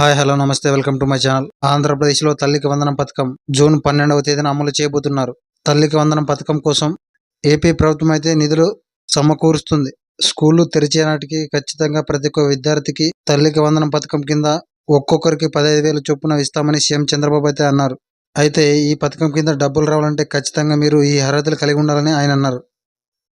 Hi hello నమస్తే welcome to my channel. ఆంధ్రప్రదేశ్లో తల్లికి వందనం పథకం జూన్ పన్నెండవ తేదీన అమలు చేయబోతున్నారు. తల్లికి వందనం పథకం కోసం ఏపీ ప్రభుత్వం అయితే నిధులు సమకూరుస్తుంది. స్కూళ్ళు తెరిచే నాటికి ఖచ్చితంగా ప్రతి ఒక్క విద్యార్థికి తల్లికి వందనం పథకం కింద ఒక్కొక్కరికి పదహైదు వేలు చొప్పున ఇస్తామని సీఎం చంద్రబాబు అయితే అన్నారు. అయితే ఈ పథకం కింద డబ్బులు రావాలంటే ఖచ్చితంగా మీరు ఈ అర్హతలు కలిగి ఉండాలని ఆయన అన్నారు.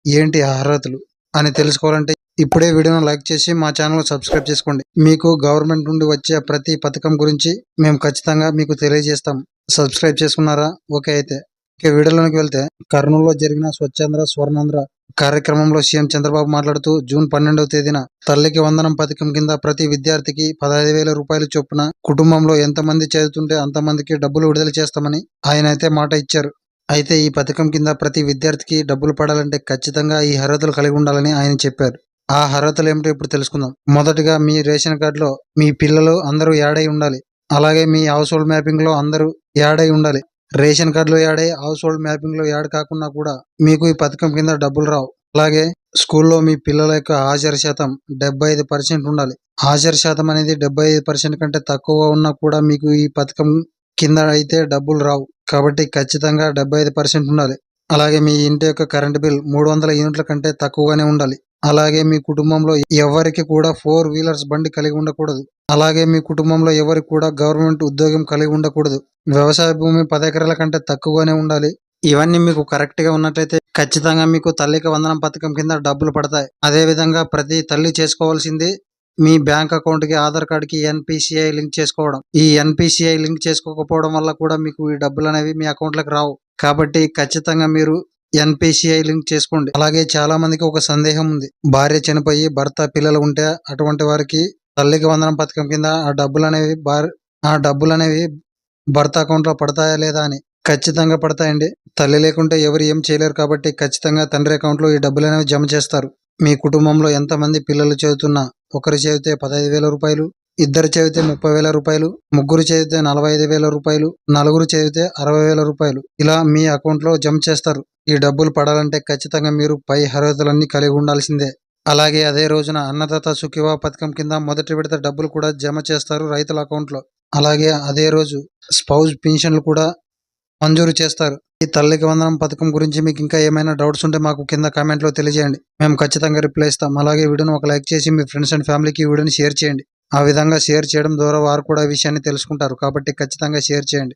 ఏంటి అర్హతలు? అని తెలుసుకోవాలంటే ఇప్పుడే వీడియోను లైక్ చేసి మా ఛానల్ సబ్స్క్రైబ్ చేసుకోండి. మీకు గవర్నమెంట్ నుండి వచ్చే ప్రతి పథకం గురించి మేము ఖచ్చితంగా మీకు తెలియజేస్తాం. సబ్స్క్రైబ్ చేసుకున్నారా? ఓకే అయితే. ఇక వీడియోలోకి వెళ్తే కర్నూలులో జరిగిన స్వచ్ఛంద్ర స్వర్ణాంధ్ర కార్యక్రమంలో సీఎం చంద్రబాబు మాట్లాడుతూ జూన్ పన్నెండవ తేదీన తల్లికి వందనం పథకం కింద ప్రతి విద్యార్థికి పదహైదు వేల రూపాయలు చొప్పున కుటుంబంలో ఎంతమంది చదువుతుంటే అంతమందికి డబ్బులు విడుదల చేస్తామని ఆయన అయితే మాట ఇచ్చారు. అయితే ఈ పథకం కింద ప్రతి విద్యార్థికి డబ్బులు పడాలంటే ఖచ్చితంగా ఈ అర్హతలు కలిగి ఉండాలని ఆయన చెప్పారు. ఆ అర్హతలు ఏమిటో ఇప్పుడు తెలుసుకుందాం. మొదటగా మీ రేషన్ కార్డులో మీ పిల్లలు అందరూ యాడ్ అయి ఉండాలి. అలాగే మీ హౌస్ హోల్డ్ మ్యాపింగ్లో అందరూ యాడ్ అయి ఉండాలి. రేషన్ కార్డులో యాడ్ అయ్యి హౌస్ హోల్డ్ మ్యాపింగ్లో యాడ్ కాకుండా కూడా మీకు ఈ పథకం కింద డబ్బులు రావు. అలాగే స్కూల్లో మీ పిల్లల యొక్క హాజరు శాతం డెబ్బై ఐదు పర్సెంట్ ఉండాలి. హాజరు శాతం అనేది డెబ్బై ఐదు పర్సెంట్ కంటే తక్కువ ఉన్నా కూడా మీకు ఈ పథకం కింద అయితే డబ్బులు రావు. కాబట్టి ఖచ్చితంగా డెబ్బై ఐదు పర్సెంట్ ఉండాలి. అలాగే మీ ఇంటి యొక్క కరెంట్ బిల్ మూడు వందల యూనిట్ల కంటే తక్కువగానే ఉండాలి. అలాగే మీ కుటుంబంలో ఎవరికి కూడా ఫోర్ వీలర్స్ బండి కలిగి ఉండకూడదు. అలాగే మీ కుటుంబంలో ఎవరికి కూడా గవర్నమెంట్ ఉద్యోగం కలిగి ఉండకూడదు. వ్యవసాయ భూమి పది ఎకరాల కంటే తక్కువగానే ఉండాలి. ఇవన్నీ మీకు కరెక్ట్గా ఉన్నట్లయితే ఖచ్చితంగా మీకు తల్లికి వందనం పథకం కింద డబ్బులు పడతాయి. అదే విధంగా ప్రతి తల్లి చేసుకోవాల్సింది మీ బ్యాంక్ అకౌంట్కి ఆధార్ కార్డ్కి ఎన్పిసిఐ లింక్ చేసుకోవడం. ఈ ఎన్పిసిఐ లింక్ చేసుకోకపోవడం వల్ల కూడా మీకు ఈ డబ్బులు అనేవి మీ అకౌంట్లకు రావు. కాబట్టి ఖచ్చితంగా మీరు ఎన్పిసిఐ లింక్ చేసుకోండి. అలాగే చాలా మందికి ఒక సందేహం ఉంది. భార్య చనిపోయి భర్త పిల్లలు ఉంటే అటువంటి వారికి తల్లికి వందనం పథకం కింద ఆ డబ్బులు అనేవి భార్య ఆ డబ్బులు అనేవి భర్త అకౌంట్లో పడతాయా లేదా అని ఖచ్చితంగా పడతాయండి. తల్లి లేకుంటే ఎవరు ఏం చేయలేరు కాబట్టి ఖచ్చితంగా తండ్రి అకౌంట్లో ఈ డబ్బులు అనేవి జమ చేస్తారు. మీ కుటుంబంలో ఎంతమంది పిల్లలు చదువుతున్నా ఒకరు చదివితే పదహైదు వేల రూపాయలు ఇద్దరు చదివితే ముప్పై వేల రూపాయలు ముగ్గురు చదివితే నలభై ఐదు వేల రూపాయలు నలుగురు చదివితే అరవై వేల రూపాయలు ఇలా మీ అకౌంట్లో జమ చేస్తారు. ఈ డబ్బులు పడాలంటే ఖచ్చితంగా మీరు పై అర్హతలన్నీ కలిగి ఉండాల్సిందే. అలాగే అదే రోజున అన్నదాత సుఖివా పథకం కింద మొదటి విడత డబ్బులు కూడా జమ చేస్తారు రైతుల అకౌంట్లో. అలాగే అదే రోజు స్పౌజ్ పెన్షన్లు కూడా మంజూరు చేస్తారు. ఈ తల్లికి వందనం పథకం గురించి మీకు ఇంకా ఏమైనా డౌట్స్ ఉంటే మాకు కింద కామెంట్లో తెలియజేయండి. మేము ఖచ్చితంగా రిప్లై ఇస్తాం. అలాగే వీడియోను ఒక లైక్ చేసి మీ ఫ్రెండ్స్ అండ్ ఫ్యామిలీకి ఈ వీడియోని షేర్ చేయండి. ఆ విధంగా షేర్ చేయడం ద్వారా వారు కూడా ఈ విషయాన్ని తెలుసుకుంటారు. కాబట్టి ఖచ్చితంగా షేర్ చేయండి.